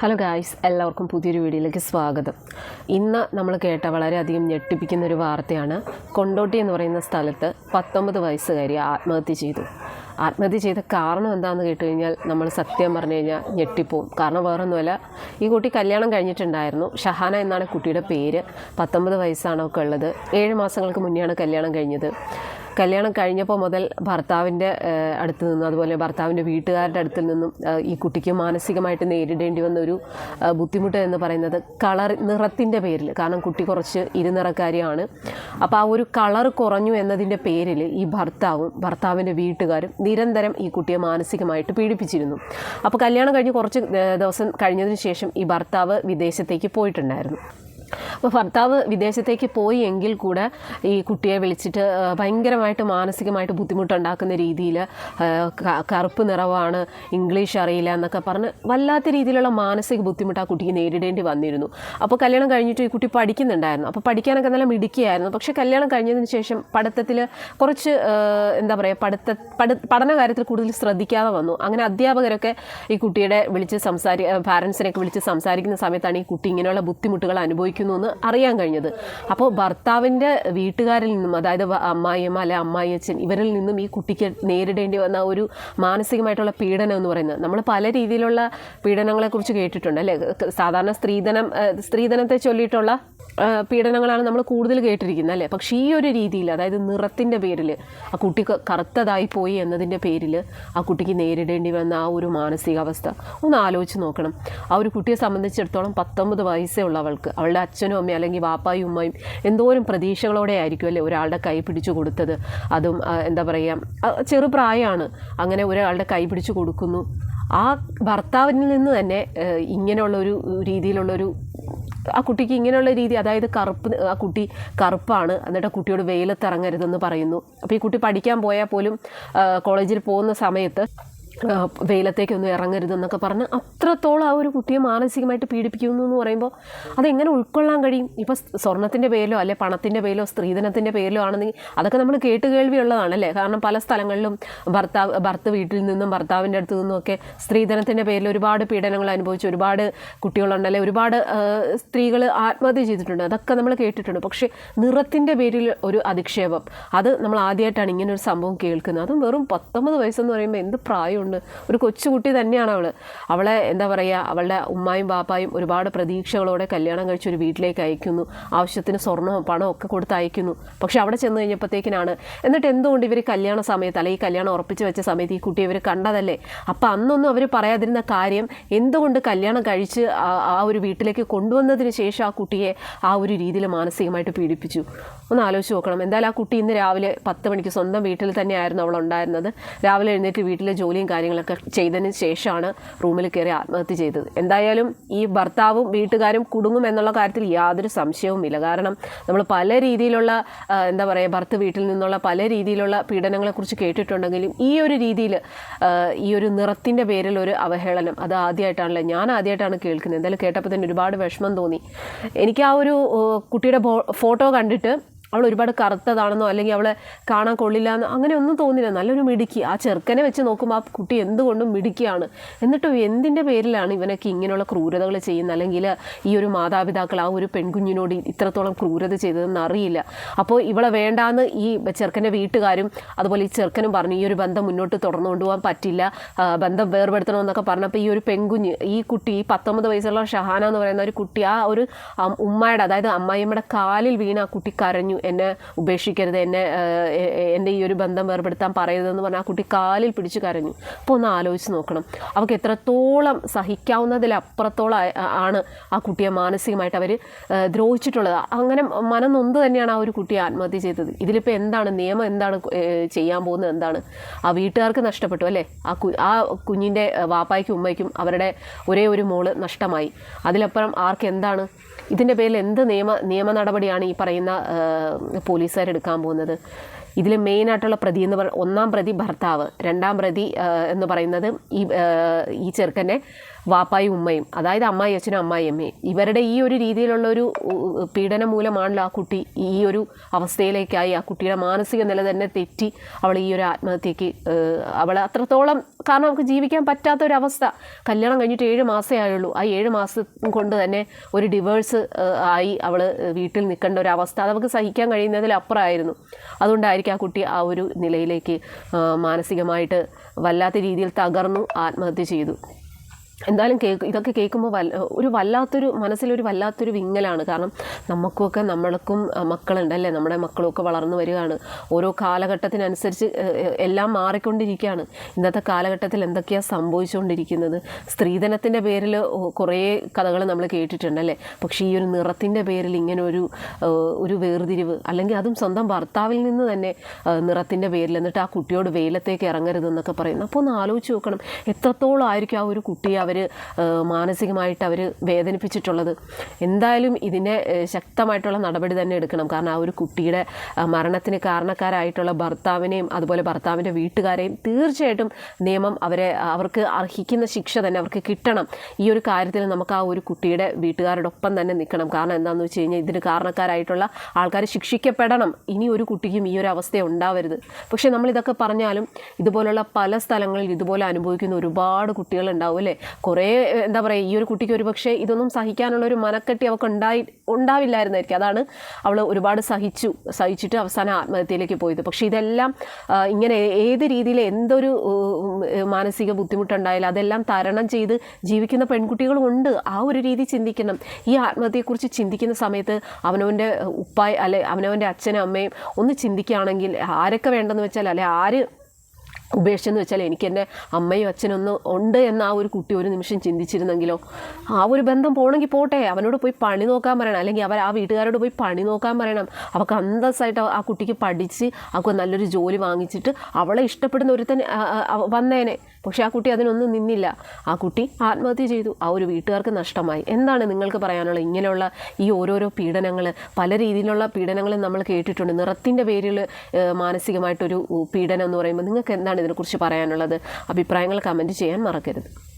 Hello guys എല്ലാവർക്കും പുതിയൊരു വീഡിയോയിലേക്ക് സ്വാഗതം. ഇന്ന് നമ്മൾ കേട്ട വളരെയധികം ഞെട്ടിപ്പിക്കുന്ന ഒരു വാർത്തയാണ്. കൊണ്ടോട്ടി എന്ന് പറയുന്ന സ്ഥലത്ത് പത്തൊമ്പത് വയസ്സുകാരി ആത്മഹത്യ ചെയ്തു. ആത്മഹത്യ ചെയ്ത കാരണം എന്താണെന്ന് കേട്ട് കഴിഞ്ഞാൽ നമ്മൾ സത്യം പറഞ്ഞു കഴിഞ്ഞാൽ ഞെട്ടിപ്പോവും. കാരണം വേറൊന്നുമല്ല ഈ കുട്ടി കല്യാണം കഴിഞ്ഞിട്ടുണ്ടായിരുന്നു. ഷഹാന എന്നാണ് കുട്ടിയുടെ പേര്. പത്തൊമ്പത് വയസ്സാണ് ഒക്കെ ഉള്ളത് ഏഴ് മാസങ്ങൾക്ക് മുന്നെയാണ് കല്യാണം കഴിഞ്ഞത്. കല്യാണം കഴിഞ്ഞപ്പോൾ മുതൽ ഭർത്താവിന്റെ അടുത്ത് നിന്നും അതുപോലെ ഭർത്താവിന്റെ വീട്ടുകാരുടെ അടുത്തിൽ നിന്നും ഈ കുട്ടിക്ക് മാനസികമായിട്ട് നേരിടേണ്ടി വന്ന ഒരു ബുദ്ധിമുട്ട് എന്ന് പറയുന്നത് കളർ നിറത്തിന്റെ പേരിൽ കാരണം കുട്ടി കുറച്ച് ഇരുനിറക്കാരിയാണ്. അപ്പോൾ ആ ഒരു കളർ കുറഞ്ഞു എന്നതിന്റെ പേരിൽ ഈ ഭർത്താവും ഭർത്താവിന്റെ വീട്ടുകാരും നിരന്തരം ഈ കുട്ടിയെ മാനസികമായിട്ട് പീഡിപ്പിച്ചിരുന്നു. അപ്പോൾ കല്യാണം കഴിഞ്ഞ് കുറച്ച് ദിവസം കഴിഞ്ഞതിന് ശേഷം ഈ ഭർത്താവ് വിദേശത്തേക്ക് പോയിട്ടുണ്ടായിരുന്നു. അപ്പോൾ ഭർത്താവ് വിദേശത്തേക്ക് പോയി എങ്കിൽ കൂടെ ഈ കുട്ടിയെ വിളിച്ചിട്ട് ഭയങ്കരമായിട്ട് മാനസികമായിട്ട് ബുദ്ധിമുട്ടുണ്ടാക്കുന്ന രീതിയിൽ കറുപ്പ് നിറവാണ് ഇംഗ്ലീഷ് അറിയില്ല എന്നൊക്കെ പറഞ്ഞ് വല്ലാത്ത രീതിയിലുള്ള മാനസിക ബുദ്ധിമുട്ട് ആ കുട്ടിക്ക് നേരിടേണ്ടി വന്നിരുന്നു. അപ്പോൾ കല്യാണം കഴിഞ്ഞിട്ട് ഈ കുട്ടി പഠിക്കുന്നുണ്ടായിരുന്നു. അപ്പോൾ പഠിക്കാനൊക്കെ നല്ല മിടുക്കിയായിരുന്നു. പക്ഷേ കല്യാണം കഴിഞ്ഞതിന് ശേഷം പഠിത്തത്തിൽ കുറച്ച് എന്താ പറയുക പഠിത്ത പഠി പഠന കാര്യത്തിൽ കൂടുതൽ ശ്രദ്ധിക്കാതെ വന്നു. അങ്ങനെ അധ്യാപകരൊക്കെ ഈ കുട്ടിയുടെ വിളിച്ച് സംസാരി പാരൻസിനെയൊക്കെ വിളിച്ച് സംസാരിക്കുന്ന സമയത്താണ് ഈ കുട്ടി ഇങ്ങനെയുള്ള ബുദ്ധിമുട്ടുകൾ അനുഭവിക്കുന്നു എന്ന് അറിയാൻ കഴിഞ്ഞത്. അപ്പോൾ ഭർത്താവിന്റെ വീട്ടുകാരിൽ നിന്നും അതായത് അമ്മായിയമ്മ അല്ലെ അമ്മായിയച്ഛൻ ഇവരിൽ നിന്നും ഈ കുട്ടിക്ക് നേരിടേണ്ടി വന്ന ഒരു മാനസികമായിട്ടുള്ള പീഡനം എന്ന് പറയുന്നത്. നമ്മൾ പല രീതിയിലുള്ള പീഡനങ്ങളെക്കുറിച്ച് കേട്ടിട്ടുണ്ട് അല്ലേ? സാധാരണ സ്ത്രീധനം സ്ത്രീധനത്തെ ചൊല്ലിയിട്ടുള്ള പീഡനങ്ങളാണ് നമ്മൾ കൂടുതൽ കേട്ടിരിക്കുന്നത് അല്ലേ? പക്ഷേ ഈ ഒരു രീതിയിൽ അതായത് നിറത്തിന്റെ പേരിൽ ആ കുട്ടി കറുത്തതായി പോയി എന്നതിന്റെ പേരിൽ ആ കുട്ടിക്ക് നേരിടേണ്ടി വന്ന ആ ഒരു മാനസികാവസ്ഥ ഒന്ന് ആലോചിച്ച് നോക്കണം. ആ ഒരു കുട്ടിയെ സംബന്ധിച്ചിടത്തോളം പത്തൊമ്പത് വയസ്സേ ഉള്ള അവൾക്ക്. അവളുടെ അച്ഛനും അമ്മയും അല്ലെങ്കിൽ വാപ്പായും ഉമ്മയും എന്തോരം പ്രതീക്ഷകളോടെ ആയിരിക്കും അല്ലേ ഒരാളുടെ കൈ പിടിച്ചു കൊടുത്തത്. അതും എന്താ പറയുക ചെറുപ്രായമാണ് അങ്ങനെ ഒരാളുടെ കൈ പിടിച്ചു കൊടുക്കുന്നു. ആ ഭർത്താവിൽ നിന്ന് തന്നെ ഇങ്ങനെയുള്ള ഒരു രീതിയിലുള്ളൊരു ആ കുട്ടിക്ക് ഇങ്ങനെയുള്ള രീതി അതായത് കറുപ്പ് ആ കുട്ടി കറുപ്പാണ് എന്നിട്ട് കുട്ടിയോട് വെയിലത്തിറങ്ങരുതെന്ന് പറയുന്നു. അപ്പോൾ ഈ കുട്ടി പഠിക്കാൻ പോയാൽ പോലും കോളേജിൽ പോകുന്ന സമയത്ത് വെയിലത്തേക്കൊന്നും ഇറങ്ങരുതെന്നൊക്കെ പറഞ്ഞ് അത്രത്തോളം ആ ഒരു കുട്ടിയെ മാനസികമായിട്ട് പീഡിപ്പിക്കുന്നു എന്ന് പറയുമ്പോൾ അതെങ്ങനെ ഉൾക്കൊള്ളാൻ കഴിയും? ഇപ്പോൾ സ്വർണത്തിന്റെ പേരിലോ അല്ലെ പണത്തിന്റെ പേരിലോ സ്ത്രീധനത്തിന്റെ പേരിലോ ആണെന്നെങ്കിൽ അതൊക്കെ നമ്മൾ കേട്ട് കേൾവിയുള്ളതാണല്ലേ? കാരണം പല സ്ഥലങ്ങളിലും ഭർത്താവ് ഭർത്ത് വീട്ടിൽ നിന്നും ഭർത്താവിന്റെ അടുത്ത് നിന്നുമൊക്കെ സ്ത്രീധനത്തിന്റെ പേരിൽ ഒരുപാട് പീഡനങ്ങൾ അനുഭവിച്ച് ഒരുപാട് കുട്ടികളുണ്ടല്ലേ ഒരുപാട് സ്ത്രീകൾ ആത്മഹത്യ ചെയ്തിട്ടുണ്ട്. അതൊക്കെ നമ്മൾ കേട്ടിട്ടുണ്ട്. പക്ഷേ നിറത്തിന്റെ പേരിൽ ഒരു അധിക്ഷേപം. അത് നമ്മൾ ആദ്യമായിട്ടാണ് ഇങ്ങനൊരു സംഭവം കേൾക്കുന്നത്. അതും വെറും പത്തൊമ്പത് വയസ്സെന്ന് പറയുമ്പോൾ എന്ത് പ്രായമുണ്ട്? ഒരു കൊച്ചുകുട്ടി തന്നെയാണ് അവൾ അവളെ എന്താ പറയുക അവളുടെ ഉമ്മായും ബാപ്പായും ഒരുപാട് പ്രതീക്ഷകളോടെ കല്യാണം കഴിച്ച് ഒരു വീട്ടിലേക്ക് അയക്കുന്നു. ആവശ്യത്തിന് സ്വർണവും പണവും ഒക്കെ കൊടുത്ത് അയക്കുന്നു. പക്ഷെ അവിടെ ചെന്ന് കഴിഞ്ഞപ്പോഴത്തേക്കിനാണ്. എന്നിട്ട് എന്തുകൊണ്ട് ഇവർ കല്യാണ സമയത്ത് അല്ലെങ്കിൽ കല്യാണം ഉറപ്പിച്ച് വെച്ച സമയത്ത് ഈ കുട്ടി ഇവർ കണ്ടതല്ലേ? അപ്പം അന്നൊന്നും അവർ പറയാതിരുന്ന കാര്യം എന്തുകൊണ്ട് കല്യാണം കഴിച്ച് ആ ഒരു വീട്ടിലേക്ക് കൊണ്ടുവന്നതിന് ശേഷം ആ കുട്ടിയെ ആ ഒരു രീതിയിൽ മാനസികമായിട്ട് പീഡിപ്പിച്ചു? ഒന്ന് ആലോചിച്ച് നോക്കണം. എന്തായാലും ആ കുട്ടി ഇന്ന് രാവിലെ പത്ത് മണിക്ക് സ്വന്തം വീട്ടിൽ തന്നെയായിരുന്നു അവൾ ഉണ്ടായിരുന്നത്. രാവിലെ എഴുന്നേറ്റ് വീട്ടിലെ ജോലിയും കാര്യങ്ങളൊക്കെ ചെയ്തതിന് ശേഷമാണ് റൂമിൽ കയറി ആത്മഹത്യ ചെയ്തത്. എന്തായാലും ഈ ഭർത്താവും വീട്ടുകാരും കുടുങ്ങും എന്നുള്ള കാര്യത്തിൽ യാതൊരു സംശയവുമില്ല കാരണം നമ്മൾ പല രീതിയിലുള്ള എന്താ പറയുക ഭർത്ത് വീട്ടിൽ നിന്നുള്ള പല രീതിയിലുള്ള പീഡനങ്ങളെക്കുറിച്ച് കേട്ടിട്ടുണ്ടെങ്കിലും ഈ ഒരു രീതിയിൽ ഈ ഒരു നിറത്തിന്റെ പേരിൽ ഒരു അവഹേളനം അത് ആദ്യമായിട്ടാണല്ലോ? ഞാൻ ആദ്യമായിട്ടാണ് കേൾക്കുന്നത്. എന്തായാലും കേട്ടപ്പോൾ തന്നെ ഒരുപാട് വിഷമം തോന്നി. എനിക്ക് ആ ഒരു കുട്ടിയുടെ ഫോട്ടോ കണ്ടിട്ട് അവൾ ഒരുപാട് കറുത്തതാണെന്നോ അല്ലെങ്കിൽ അവളെ കാണാൻ കൊള്ളില്ല എന്നോ അങ്ങനെ ഒന്നും തോന്നില്ല നല്ലൊരു മിടുക്കി. ആ ചെറുക്കനെ വെച്ച് നോക്കുമ്പോൾ ആ കുട്ടി എന്തുകൊണ്ടും മിടുക്കിയാണ്. എന്നിട്ടും എന്തിന്റെ പേരിലാണ് ഇവനൊക്കെ ഇങ്ങനെയുള്ള ക്രൂരതകൾ ചെയ്യുന്നത്? അല്ലെങ്കിൽ ഈ ഒരു മാതാപിതാക്കൾ ആ ഒരു പെൺകുഞ്ഞിനോട് ഇത്രത്തോളം ക്രൂരത ചെയ്തതെന്ന് അറിയില്ല. അപ്പോൾ ഇവളെ വേണ്ടാന്ന് ഈ ചെറുക്കന്റെ വീട്ടുകാരും അതുപോലെ ഈ ചെറുക്കനും പറഞ്ഞു ഈ ഒരു ബന്ധം മുന്നോട്ട് തുടർന്നു കൊണ്ടുപോകാൻ പറ്റില്ല. ബന്ധം വേർപെടുത്തണമെന്നൊക്കെ പറഞ്ഞപ്പോൾ ഈ ഒരു പെൺകുഞ്ഞ് ഈ കുട്ടി ഈ പത്തൊമ്പത് വയസ്സുള്ള ഷഹാന എന്ന് പറയുന്ന ഒരു കുട്ടി ആ ഒരു ഉമ്മയുടെ അതായത് അമ്മായിയമ്മയുടെ കാലിൽ വീണ ആ കുട്ടി കരഞ്ഞു. എന്നെ ഉപേക്ഷിക്കരുത് എന്നെ എന്റെ ഈ ഒരു ബന്ധം വേർപെടുത്താൻ പറയരുതെന്ന് പറഞ്ഞാൽ ആ കുട്ടി കാലിൽ പിടിച്ച് കരഞ്ഞു. അപ്പോൾ ഒന്ന് ആലോചിച്ച് നോക്കണം. അവർക്ക് എത്രത്തോളം സഹിക്കാവുന്നതിലപ്പുറത്തോളം ആണ് ആ കുട്ടിയെ മാനസികമായിട്ട് അവർ ദ്രോഹിച്ചിട്ടുള്ളത്. അങ്ങനെ മനം തന്നെയാണ് ആ ഒരു കുട്ടിയെ ആത്മഹത്യ ചെയ്തത്. ഇതിലിപ്പോൾ എന്താണ് നിയമം? എന്താണ് ചെയ്യാൻ പോകുന്നത്? എന്താണ്? ആ വീട്ടുകാർക്ക് നഷ്ടപ്പെട്ടു അല്ലേ? ആ കു ആ കുഞ്ഞിന്റെ വാപ്പായ്ക്കും ഉമ്മയ്ക്കും അവരുടെ ഒരേ ഒരു മോൾ നഷ്ടമായി. അതിലപ്പുറം ആർക്ക് എന്താണ്? ഇതിന്റെ പേരിൽ എന്ത് നിയമ നിയമ നടപടിയാണ് ഈ പറയുന്ന പോലീസുകാർ എടുക്കാൻ പോകുന്നത്. ഇതിൽ മെയിനായിട്ടുള്ള പ്രതി എന്ന് പറ ഒന്നാം പ്രതി ഭർത്താവ് രണ്ടാം പ്രതി എന്ന് പറയുന്നത് ഈ ഈ ചെറുക്കനെ. വാപ്പായും ഉമ്മയും അതായത് അമ്മായി അച്ഛനും അമ്മായി അമ്മയും ഇവരുടെ ഈ ഒരു രീതിയിലുള്ള ഒരു പീഡനം മൂലമാണല്ലോ ആ കുട്ടി ഈ ഒരു അവസ്ഥയിലേക്കായി ആ കുട്ടിയുടെ മാനസിക നില തന്നെ തെറ്റി അവൾ ഈ ഒരു ആത്മഹത്യക്ക് അവൾ അത്രത്തോളം കാരണം നമുക്ക് ജീവിക്കാൻ പറ്റാത്ത ഒരു അവസ്ഥ കല്യാണം കഴിഞ്ഞിട്ട് ഏഴ് മാസമേ ആയുള്ളൂ. ആ ഏഴ് മാസം കൊണ്ട് തന്നെ ഒരു ഡിവേഴ്സ് ആയി അവൾ വീട്ടിൽ നിൽക്കേണ്ട ഒരു അവസ്ഥ. അത് നമുക്ക് സഹിക്കാൻ കഴിയുന്നതിലപ്പുറമായിരുന്നു അതുകൊണ്ടായിരിക്കും ആ കുട്ടി ആ ഒരു നിലയിലേക്ക് മാനസികമായിട്ട് വല്ലാത്ത രീതിയിൽ തകർന്നു ആത്മഹത്യ ചെയ്തു. എന്തായാലും കേക്ക് ഇതൊക്കെ കേൾക്കുമ്പോൾ വല്ല ഒരു വല്ലാത്തൊരു മനസ്സിലൊരു വല്ലാത്തൊരു വിങ്ങലാണ്. കാരണം നമുക്കൊക്കെ നമ്മൾക്കും മക്കളുണ്ട് അല്ലേ? നമ്മുടെ മക്കളൊക്കെ വളർന്നു വരികയാണ്. ഓരോ കാലഘട്ടത്തിനനുസരിച്ച് എല്ലാം മാറിക്കൊണ്ടിരിക്കുകയാണ്. ഇന്നത്തെ കാലഘട്ടത്തിൽ എന്തൊക്കെയാണ് സംഭവിച്ചുകൊണ്ടിരിക്കുന്നത്? സ്ത്രീധനത്തിന്റെ പേരിൽ കുറേ കഥകൾ നമ്മൾ കേട്ടിട്ടുണ്ട് അല്ലേ? പക്ഷേ ഈ ഒരു നിറത്തിന്റെ പേരിൽ ഇങ്ങനെ ഒരു ഒരു വേർതിരിവ് അല്ലെങ്കിൽ അതും സ്വന്തം ഭർത്താവിൽ നിന്ന് തന്നെ നിറത്തിന്റെ പേരിൽ എന്നിട്ട് ആ കുട്ടിയോട് വെയിലത്തേക്ക് ഇറങ്ങരുതെന്നൊക്കെ പറയുന്നു. അപ്പോൾ ഒന്ന് ആലോചിച്ച് നോക്കണം. എത്രത്തോളം ആയിരിക്കും ആ ഒരു കുട്ടിയെ അവർ മാനസികമായിട്ട് അവർ വേദനിപ്പിച്ചിട്ടുള്ളത്. എന്തായാലും ഇതിനെ ശക്തമായിട്ടുള്ള നടപടി തന്നെ എടുക്കണം. കാരണം ആ ഒരു കുട്ടിയുടെ മരണത്തിന് കാരണക്കാരായിട്ടുള്ള ഭർത്താവിനെയും അതുപോലെ ഭർത്താവിന്റെ വീട്ടുകാരെയും തീർച്ചയായിട്ടും നിയമം അവരെ അവർക്ക് അർഹിക്കുന്ന ശിക്ഷ തന്നെ അവർക്ക് കിട്ടണം. ഈ ഒരു കാര്യത്തിൽ നമുക്ക് ആ ഒരു കുട്ടിയുടെ വീട്ടുകാരോടൊപ്പം തന്നെ നിൽക്കണം. കാരണം എന്താണെന്ന് വെച്ച് കഴിഞ്ഞാൽ ഇതിന് കാരണക്കാരായിട്ടുള്ള ആൾക്കാർ ശിക്ഷിക്കപ്പെടണം. ഇനി ഒരു കുട്ടിക്കും ഈ ഒരു അവസ്ഥ ഉണ്ടാവരുത്. പക്ഷേ നമ്മൾ ഇതൊക്കെ പറഞ്ഞാലും ഇതുപോലുള്ള പല സ്ഥലങ്ങളിൽ ഇതുപോലെ അനുഭവിക്കുന്ന ഒരുപാട് കുട്ടികളുണ്ടാവും അല്ലേ? കുറേ എന്താ പറയുക ഈ ഒരു കുട്ടിക്ക് ഒരു പക്ഷേ ഇതൊന്നും സഹിക്കാനുള്ള ഒരു മനക്കെട്ടി അവൾക്ക് ഉണ്ടായി ഉണ്ടാവില്ലായിരുന്നായിരിക്കും. അതാണ് അവൾ ഒരുപാട് സഹിച്ചു സഹിച്ചിട്ട് അവസാനം ആത്മഹത്യയിലേക്ക് പോയത്. പക്ഷേ ഇതെല്ലാം ഇങ്ങനെ ഏത് രീതിയിൽ എന്തൊരു മാനസിക ബുദ്ധിമുട്ടുണ്ടായാലും അതെല്ലാം തരണം ചെയ്ത് ജീവിക്കുന്ന പെൺകുട്ടികളുമുണ്ട് ആ ഒരു രീതി ചിന്തിക്കണം. ഈ ആത്മഹത്യയെക്കുറിച്ച് ചിന്തിക്കുന്ന സമയത്ത് അവനവന്റെ ഉപ്പായ അല്ലെ അവനവന്റെ അച്ഛനും അമ്മയും ഒന്ന് ചിന്തിക്കുകയാണെങ്കിൽ ആരൊക്കെ വേണ്ടെന്ന് വെച്ചാൽ അല്ലെ ആര് ഉപേക്ഷിച്ചെന്ന് വെച്ചാൽ എനിക്ക് എന്റെ അമ്മയും അച്ഛനൊന്നും ഉണ്ട് എന്ന് ആ ഒരു കുട്ടി ഒരു നിമിഷം ചിന്തിച്ചിരുന്നെങ്കിലോ ആ ഒരു ബന്ധം പോകണമെങ്കിൽ പോട്ടെ അവനോട് പോയി പണി നോക്കാൻ പറയണം. അല്ലെങ്കിൽ അവർ ആ വീട്ടുകാരോട് പോയി പണി നോക്കാൻ പറയണം. അവൾക്ക് അന്തസ്സായിട്ട് ആ കുട്ടിക്ക് പഠിച്ച് അവൾക്ക് നല്ലൊരു ജോലി വാങ്ങിച്ചിട്ട് അവളെ ഇഷ്ടപ്പെടുന്ന ഒരുത്തൻ വന്നേനെ. പക്ഷേ ആ കുട്ടി അതിനൊന്നും നിന്നില്ല. ആ കുട്ടി ആത്മഹത്യ ചെയ്തു. ആ ഒരു വീട്ടുകാർക്ക് നഷ്ടമായി. എന്താണ് നിങ്ങൾക്ക് പറയാനുള്ളത്? ഇങ്ങനെയുള്ള ഈ ഓരോരോ പീഡനങ്ങൾ പല രീതിയിലുള്ള പീഡനങ്ങൾ നമ്മൾ കേട്ടിട്ടുണ്ട്. നിറത്തിന്റെ പേരിൽ മാനസികമായിട്ടൊരു പീഡനം എന്ന് പറയുമ്പോൾ നിങ്ങൾക്ക് ഇതിനെക്കുറിച്ച് പറയാനുള്ളത്. അഭിപ്രായങ്ങൾ കമന്റ് ചെയ്യാൻ മറക്കരുത്.